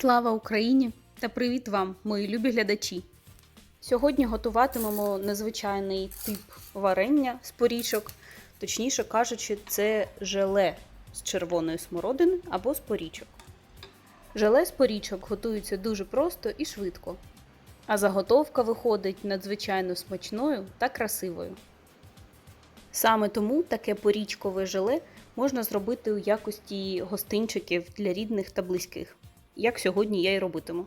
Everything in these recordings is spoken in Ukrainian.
Слава Україні та привіт вам, мої любі глядачі! Сьогодні готуватимемо незвичайний тип варення з порічок, точніше кажучи, це желе з червоної смородини або з порічок. Желе з порічок готується дуже просто і швидко, а заготовка виходить надзвичайно смачною та красивою. Саме тому таке порічкове желе можна зробити у якості гостинчиків для рідних та близьких, як сьогодні я і робитиму.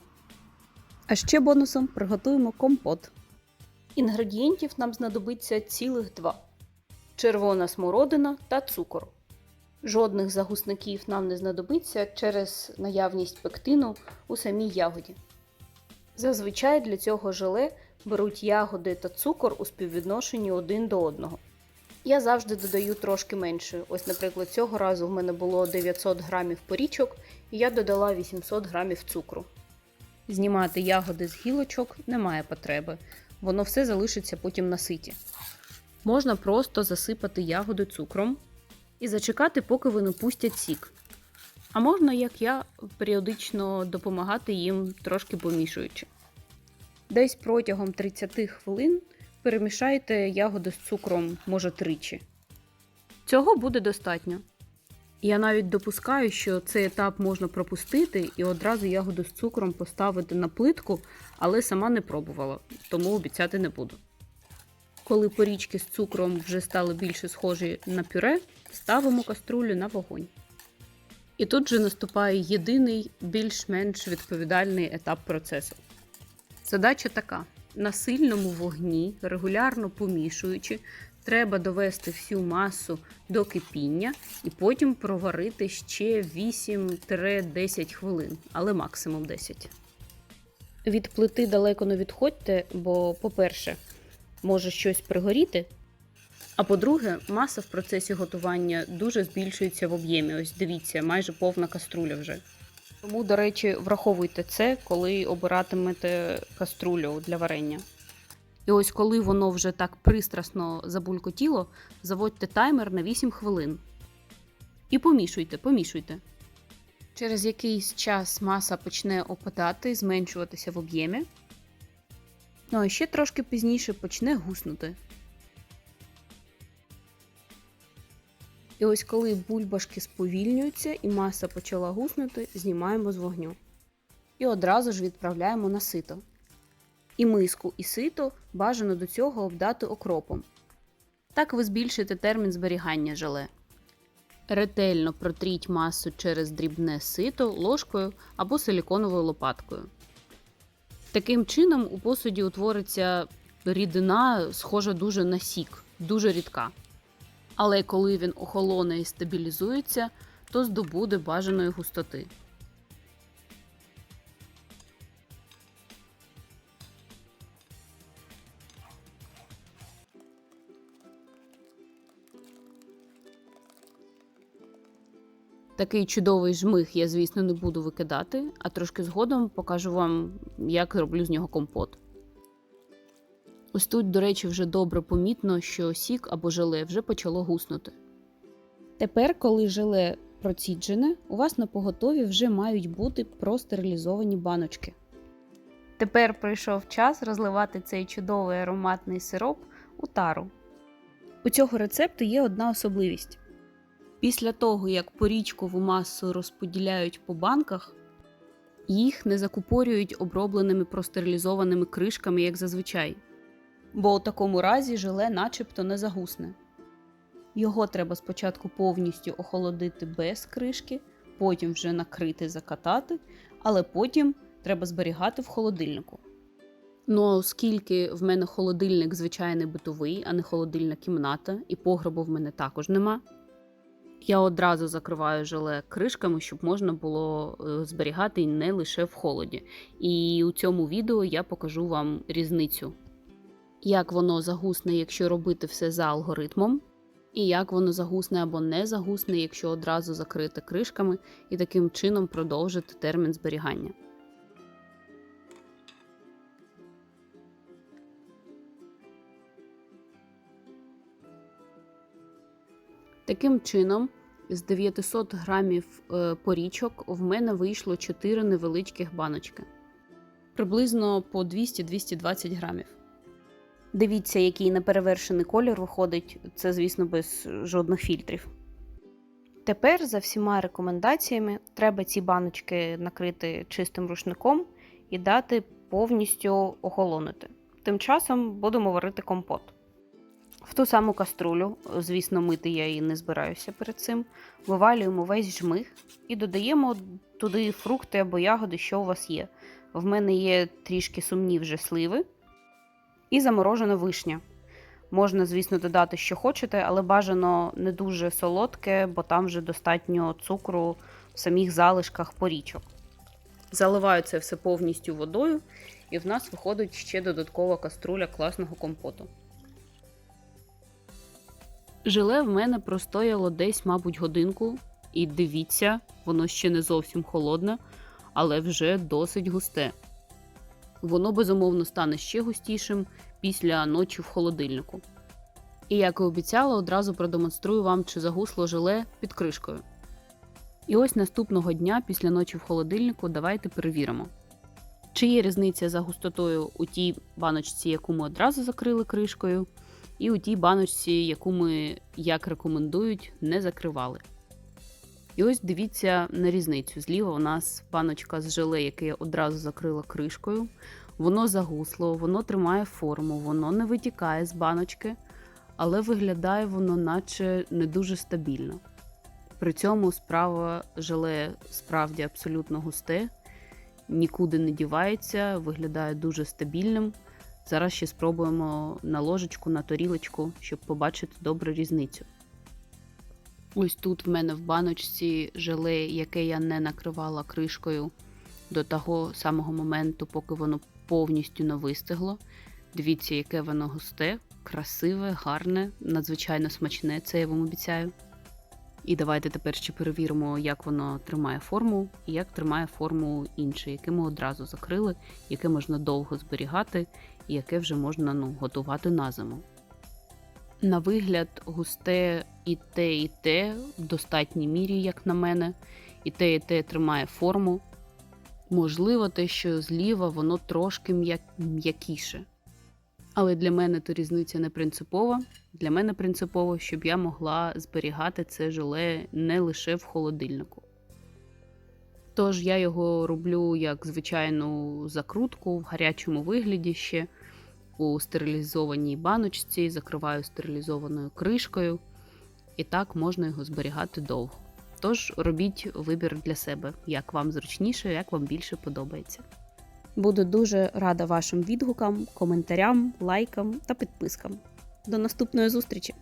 А ще бонусом приготуємо компот. Інгредієнтів нам знадобиться цілих два: червона смородина та цукор. Жодних загусників нам не знадобиться через наявність пектину у самій ягоді. Зазвичай для цього желе беруть ягоди та цукор у співвідношенні один до одного. Я завжди додаю трошки менше. Ось, наприклад, цього разу в мене було 900 грамів порічок, я додала 800 грамів цукру. Знімати ягоди з гілочок немає потреби, воно все залишиться потім на ситі. Можна просто засипати ягоди цукром і зачекати, поки вони пустять сік. А можна, як я, періодично допомагати їм трошки помішуючи. Десь протягом 30 хвилин перемішайте ягоди з цукром, може, тричі. Цього буде достатньо. Я навіть допускаю, що цей етап можна пропустити і одразу ягоду з цукром поставити на плитку, але сама не пробувала, тому обіцяти не буду. Коли порічки з цукром вже стали більше схожі на пюре, ставимо каструлю на вогонь. І тут же наступає єдиний більш-менш відповідальний етап процесу. Задача така: на сильному вогні, регулярно помішуючи, треба довести всю масу до кипіння і потім проварити ще 8-10 хвилин, але максимум 10. Від плити далеко не відходьте, бо, по-перше, може щось пригоріти. А по-друге, маса в процесі готування дуже збільшується в об'ємі. Ось дивіться, майже повна каструля вже. Тому, до речі, враховуйте це, коли обиратимете каструлю для варення. І ось коли воно вже так пристрасно забулькотіло, заводьте таймер на 8 хвилин. І помішуйте, помішуйте. Через якийсь час маса почне опадати, зменшуватися в об'ємі. Ну а ще трошки пізніше почне гуснути. І ось коли бульбашки сповільнюються і маса почала гуснути, знімаємо з вогню. І одразу ж відправляємо на сито. І миску, і сито бажано до цього обдати окропом. Так ви збільшите термін зберігання желе. Ретельно протріть масу через дрібне сито ложкою або силіконовою лопаткою. Таким чином у посуді утвориться рідина, схожа дуже на сік, дуже рідка. Але коли він охолоне і стабілізується, то здобуде бажаної густоти. Такий чудовий жмих я, звісно, не буду викидати, а трошки згодом покажу вам, як роблю з нього компот. Ось тут, до речі, вже добре помітно, що сік або желе вже почало гуснути. Тепер, коли желе проціджене, у вас на поготові вже мають бути простерилізовані баночки. Тепер прийшов час розливати цей чудовий ароматний сироп у тару. У цього рецепту є одна особливість. Після того, як порічкову масу розподіляють по банках, їх не закупорюють обробленими простерилізованими кришками, як зазвичай бо у такому разі желе начебто не загусне. Його треба спочатку повністю охолодити без кришки, потім вже накрити, закатати, але потім треба зберігати в холодильнику. Ну а оскільки в мене холодильник звичайний битовий, а не холодильна кімната, і погребу в мене також нема. Я одразу закриваю желе кришками, щоб можна було е, зберігати не лише в холоді. І у цьому відео я покажу вам різницю як воно загусне, якщо робити все за алгоритмом, і як воно загусне або не загусне, якщо одразу закрити кришками і таким чином продовжити термін зберігання. Таким чином, З 900 грамів е, порічок в мене вийшло 4 невеличких баночки. Приблизно по 200-220 грамів. Дивіться, який неперевершений колір виходить. Це, звісно, без жодних фільтрів. Тепер за всіма рекомендаціями треба ці баночки накрити чистим рушником і дати повністю охолонути. Тим часом будемо варити компот. Ту саму каструлю, звісно, мити я її не збираюся перед цим. Вивалюємо весь жмих і додаємо туди фрукти або ягоди, що у вас є. В мене є трішки сумні вже сливи і заморожена вишня. Можна, звісно, додати, що хочете, але бажано не дуже солодке, бо там вже достатньо цукру в самих залишках порічок. Заливаю це все повністю водою, і в нас виходить ще додаткова каструля класного компоту. Желе в мене простояло десь, мабуть, годинку, і дивіться, воно ще не зовсім холодне, але вже досить густе. Воно безумовно стане ще густішим після ночі в холодильнику. І як і обіцяла, одразу продемонструю вам, чи загусло желе під кришкою. І ось наступного дня після ночі в холодильнику давайте перевіримо. Чи є різниця за густотою у тій баночці, яку ми одразу закрили кришкою, і у тій баночці, яку ми, як рекомендують, не закривали. І ось дивіться на різницю. Зліва у нас баночка з желе, яке я одразу закрила кришкою. Воно загусло, воно тримає форму, воно не витікає з баночки, але виглядає воно, наче не дуже стабільно. При цьому справа желе справді абсолютно густе, нікуди не дівається, виглядає дуже стабільним. Зараз ще спробуємо на ложечку, на тарілочку, щоб побачити добру різницю. Ось тут в мене в баночці желе, яке я не накривала кришкою до того самого моменту, поки воно повністю не вистигло. Дивіться, яке воно густе, красиве, гарне, надзвичайно смачне, це я вам обіцяю. І давайте тепер ще перевіримо, як воно тримає форму і як тримає форму інше, яке ми одразу закрили, яке можна довго зберігати яке вже можна ну, готувати на зиму. На вигляд, густе і те, і те в достатній мірі, як на мене, і те, і те тримає форму. Можливо, те, що зліва воно трошки м'якіше. Але для мене то різниця не принципова. Для мене принципово, щоб я могла зберігати це желе не лише в холодильнику. Тож я його роблю як звичайну закрутку в гарячому вигляді ще у стерилізованій баночці, закриваю стерилізованою кришкою, і так можна його зберігати довго. Тож робіть вибір для себе, як вам зручніше, як вам більше подобається. Буду дуже рада вашим відгукам, коментарям, лайкам та підпискам. До наступної зустрічі!